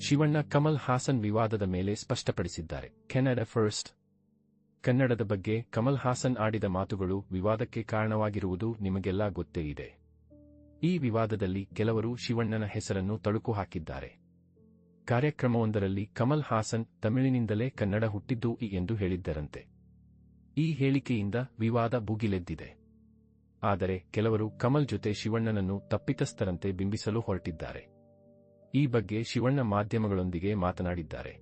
ಶಿವಣ್ಣ ಕಮಲ್ ಹಾಸನ್ ವಿವಾದದ ಮೇಲೆ ಸ್ಪಷ್ಟಪಡಿಸಿದ್ದಾರೆ. ಕೆನಡಾ ಫಸ್ಟ್ ಕನ್ನಡದ ಬಗ್ಗೆ ಕಮಲ್ ಹಾಸನ್ ಆಡಿದ ಮಾತುಗಳು ವಿವಾದಕ್ಕೆ ಕಾರಣವಾಗಿರುವುದು ನಿಮಗೆಲ್ಲ ಗೊತ್ತೇ ಇದೆ. ಈ ವಿವಾದದಲ್ಲಿ ಕೆಲವರು ಶಿವಣ್ಣನ ಹೆಸರನ್ನು ತಳುಕು ಹಾಕಿದ್ದಾರೆ. ಕಾರ್ಯಕ್ರಮವೊಂದರಲ್ಲಿ ಕಮಲ್ ಹಾಸನ್ ತಮಿಳಿನಿಂದಲೇ ಕನ್ನಡ ಹುಟ್ಟಿದ್ದು ಎಂದು ಹೇಳಿದ್ದರಂತೆ. ಈ ಹೇಳಿಕೆಯಿಂದ ವಿವಾದ ಭುಗಿಲೆದ್ದಿದೆ. ಆದರೆ ಕೆಲವರು ಕಮಲ್ ಜೊತೆ ಶಿವಣ್ಣನನ್ನು ತಪ್ಪಿತಸ್ಥರಂತೆ ಬಿಂಬಿಸಲು ಹೊರಟಿದ್ದಾರೆ. ಈ ಬಗ್ಗೆ ಶಿವಣ್ಣ ಮಾಧ್ಯಮಗಳೊಂದಿಗೆ ಮಾತನಾಡಿದ್ದಾರೆ.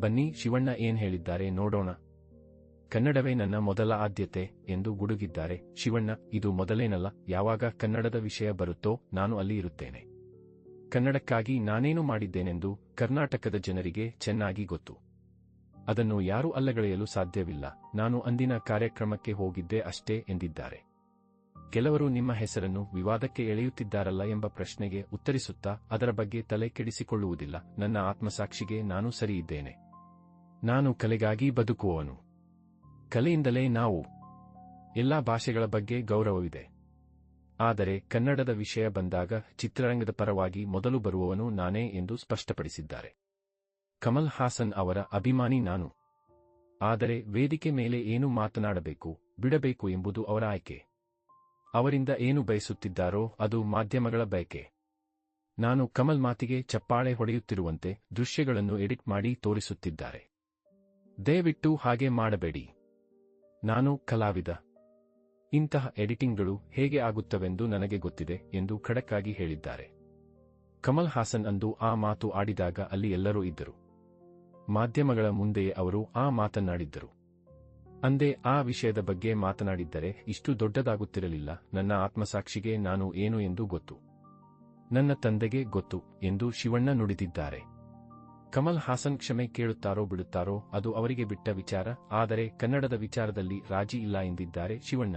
ಬನ್ನಿ, ಶಿವಣ್ಣ ಏನ್ ಹೇಳಿದ್ದಾರೆ ನೋಡೋಣ. ಕನ್ನಡವೇ ನನ್ನ ಮೊದಲ ಆದ್ಯತೆ ಎಂದು ಗುಡುಗಿದ್ದಾರೆ. ಶಿವಣ್ಣ, ಇದು ಮೊದಲೇನಲ್ಲ, ಯಾವಾಗ ಕನ್ನಡದ ವಿಷಯ ಬರುತ್ತೋ ನಾನು ಅಲ್ಲಿ ಇರುತ್ತೇನೆ. ಕನ್ನಡಕ್ಕಾಗಿ ನಾನೇನು ಮಾಡಿದ್ದೇನೆಂದು ಕರ್ನಾಟಕದ ಜನರಿಗೆ ಚೆನ್ನಾಗಿ ಗೊತ್ತು. ಅದನ್ನು ಯಾರೂ ಅಲ್ಲಗಳೆಯಲು ಸಾಧ್ಯವಿಲ್ಲ. ನಾನು ಅಂದಿನ ಕಾರ್ಯಕ್ರಮಕ್ಕೆ ಹೋಗಿದ್ದೆ ಅಷ್ಟೇ ಎಂದಿದ್ದಾರೆ. ಕೆಲವರು ನಿಮ್ಮ ಹೆಸರನ್ನು ವಿವಾದಕ್ಕೆ ಎಳೆಯುತ್ತಿದ್ದಾರಲ್ಲ ಎಂಬ ಪ್ರಶ್ನೆಗೆ ಉತ್ತರಿಸುತ್ತಾ ಅದರ ಬಗ್ಗೆ ತಲೆ ಕೆಡಿಸಿಕೊಳ್ಳುವುದಿಲ್ಲ. ನನ್ನ ಆತ್ಮಸಾಕ್ಷಿಗೆ ನಾನು ಸರಿಯಿದ್ದೇನೆ. ನಾನು ಕಲೆಗಾಗಿ ಬದುಕುವವನು. ಕಲೆಯಿಂದಲೇ ನಾವು ಎಲ್ಲಾ ಭಾಷೆಗಳ ಬಗ್ಗೆ ಗೌರವವಿದೆ. ಆದರೆ ಕನ್ನಡದ ವಿಷಯ ಬಂದಾಗ ಚಿತ್ರರಂಗದ ಪರವಾಗಿ ಮೊದಲು ಬರುವವನು ನಾನೇ ಎಂದು ಸ್ಪಷ್ಟಪಡಿಸಿದ್ದಾರೆ. ಕಮಲ್ ಹಾಸನ್ ಅವರ ಅಭಿಮಾನಿ ನಾನು. ಆದರೆ ವೇದಿಕೆ ಮೇಲೆ ಏನು ಮಾತನಾಡಬೇಕು, ಬಿಡಬೇಕು ಎಂಬುದು ಅವರ ಆಯ್ಕೆ. ಅವರಿಂದ ಏನು ಬಯಸುತ್ತಿದ್ದಾರೋ ಅದು ಮಾಧ್ಯಮಗಳ ಬಯಕೆ. ನಾನು ಕಮಲ್ ಮಾತಿಗೆ ಚಪ್ಪಾಳೆ ಹೊಡೆಯುತ್ತಿರುವಂತೆ ದೃಶ್ಯಗಳನ್ನು ಎಡಿಟ್ ಮಾಡಿ ತೋರಿಸುತ್ತಿದ್ದಾರೆ. ದಯವಿಟ್ಟು ಹಾಗೆ ಮಾಡಬೇಡಿ. ನಾನು ಕಲಾವಿದ. ಇಂತಹ ಎಡಿಟಿಂಗ್ಗಳು ಹೇಗೆ ಆಗುತ್ತವೆಂದು ನನಗೆ ಗೊತ್ತಿದೆ ಎಂದು ಖಡಕ್ಕಾಗಿ ಹೇಳಿದ್ದಾರೆ. ಕಮಲ್ ಹಾಸನ್ ಅಂದು ಆ ಮಾತು ಆಡಿದಾಗ ಅಲ್ಲಿ ಎಲ್ಲರೂ ಇದ್ದರು. ಮಾಧ್ಯಮಗಳ ಮುಂದೆಯೇ ಅವರು ಆ ಮಾತನಾಡಿದ್ದರು ಅಂದೇ ಆ ವಿಷಯದ ಬಗ್ಗೆ ಮಾತನಾಡಿದ್ದರೆ ಇಷ್ಟು ದೊಡ್ಡದಾಗುತ್ತಿರಲಿಲ್ಲ. ನನ್ನ ಆತ್ಮಸಾಕ್ಷಿಗೆ ನಾನು ಏನು ಎಂದು ಗೊತ್ತು. ನನ್ನ ತಂದೆಗೆ ಗೊತ್ತು ಎಂದು ಶಿವಣ್ಣ ನುಡಿದಿದ್ದಾರೆ. ಕಮಲ್ ಹಾಸನ್ ಕ್ಷಮೆ ಕೇಳುತ್ತಾರೋ ಬಿಡುತ್ತಾರೋ ಅದು ಅವರಿಗೆ ಬಿಟ್ಟ ವಿಚಾರ, ಆದರೆ ಕನ್ನಡದ ವಿಚಾರದಲ್ಲಿ ರಾಜಿ ಇಲ್ಲ ಎಂದಿದ್ದಾರೆ ಶಿವಣ್ಣ.